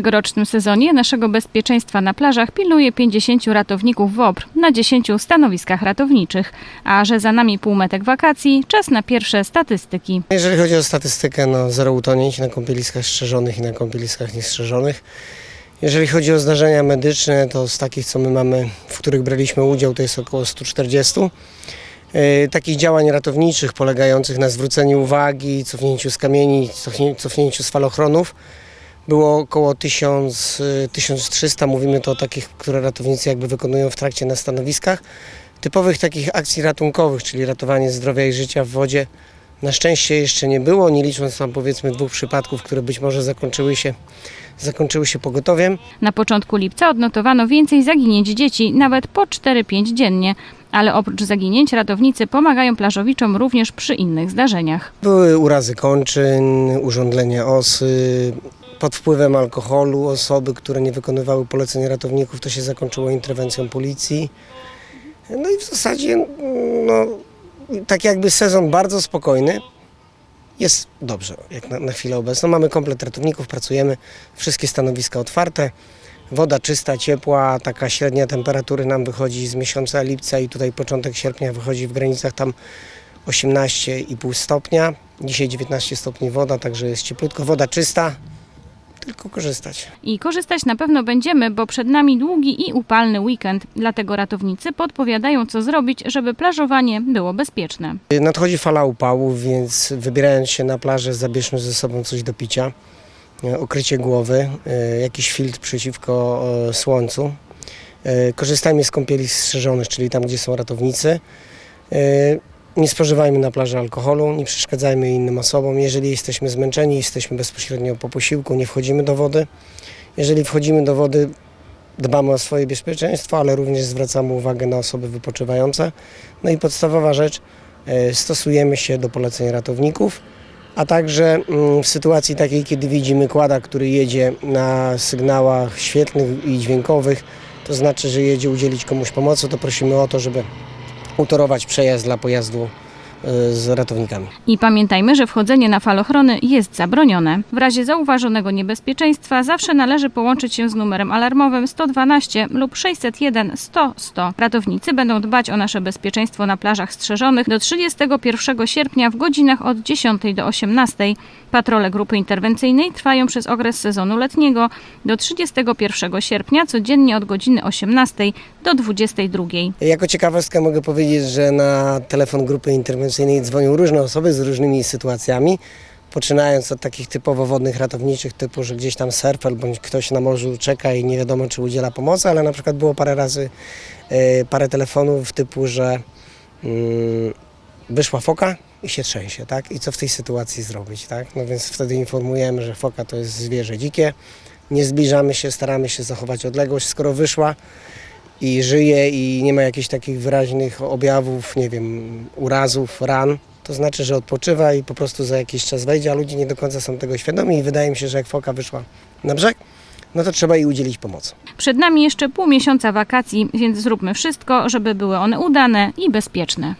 tegorocznym sezonie naszego bezpieczeństwa na plażach pilnuje 50 ratowników WOPR na 10 stanowiskach ratowniczych. A że za nami półmetek wakacji, czas na pierwsze statystyki. Jeżeli chodzi o statystykę, no zero utonięć na kąpieliskach strzeżonych i na kąpieliskach niestrzeżonych. Jeżeli chodzi o zdarzenia medyczne, to z takich, co my mamy, w których braliśmy udział, to jest około 140. Yy, Takich działań ratowniczych polegających na zwróceniu uwagi, cofnięciu z kamieni, cofnię- cofnięciu z falochronów było około 1000, yy, 1300. Mówimy to o takich, które ratownicy jakby wykonują w trakcie na stanowiskach. Typowych takich akcji ratunkowych, czyli ratowanie zdrowia i życia w wodzie, na szczęście jeszcze nie było, nie licząc tam powiedzmy dwóch przypadków, które być może zakończyły się, zakończyły się pogotowiem. Na początku lipca odnotowano więcej zaginięć dzieci, nawet po 4-5 dziennie. Ale oprócz zaginięć ratownicy pomagają plażowiczom również przy innych zdarzeniach. Były urazy kończyn, urządlenie osy, pod wpływem alkoholu osoby, które nie wykonywały poleceń ratowników, to się zakończyło interwencją policji. No i w zasadzie no, tak jakby sezon bardzo spokojny. Jest dobrze, jak na, na chwilę obecną. Mamy komplet ratowników, pracujemy, wszystkie stanowiska otwarte. Woda czysta, ciepła, taka średnia temperatury nam wychodzi z miesiąca lipca i tutaj początek sierpnia wychodzi w granicach tam 18,5 stopnia. Dzisiaj 19 stopni woda, także jest cieplutko. Woda czysta, tylko korzystać. I korzystać na pewno będziemy, bo przed nami długi i upalny weekend. Dlatego ratownicy podpowiadają, co zrobić, żeby plażowanie było bezpieczne. Nadchodzi fala upałów, więc wybierając się na plażę zabierzmy ze sobą coś do picia. E, Okrycie głowy, e, jakiś filtr przeciwko e, słońcu. Korzystajmy z kąpieli strzeżonych, czyli tam, gdzie są ratownicy. Nie spożywajmy na plaży alkoholu, nie przeszkadzajmy innym osobom. Jeżeli jesteśmy zmęczeni, jesteśmy bezpośrednio po posiłku, nie wchodzimy do wody. Jeżeli wchodzimy do wody, dbamy o swoje bezpieczeństwo, ale również zwracamy uwagę na osoby wypoczywające. No i podstawowa rzecz, e, stosujemy się do poleceń ratowników, a także mm, w sytuacji takiej, kiedy widzimy kłada, który jedzie na sygnałach świetlnych i dźwiękowych, to znaczy, że jedzie udzielić komuś pomocy, to prosimy o to, żeby utorować przejazd dla pojazdu z ratownikami. I pamiętajmy, że wchodzenie na falochrony jest zabronione. W razie zauważonego niebezpieczeństwa zawsze należy połączyć się z numerem alarmowym 112 lub 601 100 100. Ratownicy będą dbać o nasze bezpieczeństwo na plażach strzeżonych do 31 sierpnia w godzinach od 10 do 18. Patrole grupy interwencyjnej trwają przez okres sezonu letniego do 31 sierpnia codziennie od godziny 18 do 22. Jako ciekawostkę mogę powiedzieć, że na telefon grupy interwencyjnej dzwonią różne osoby z różnymi sytuacjami, poczynając od takich typowo wodnych ratowniczych, typu, że gdzieś tam surfer bądź ktoś na morzu czeka i nie wiadomo, czy udziela pomocy, ale na przykład było parę razy e, parę telefonów typu, że mm, wyszła foka i się trzęsie, tak? I co w tej sytuacji zrobić, tak? No więc wtedy informujemy, że foka to jest zwierzę dzikie, nie zbliżamy się, staramy się zachować odległość, skoro wyszła, i żyje i nie ma jakichś takich wyraźnych objawów, nie wiem, urazów, ran, to znaczy, że odpoczywa i po prostu za jakiś czas wejdzie, a ludzie nie do końca są tego świadomi i wydaje mi się, że jak foka wyszła na brzeg, no to trzeba jej udzielić pomocy. Przed nami jeszcze pół miesiąca wakacji, więc zróbmy wszystko, żeby były one udane i bezpieczne.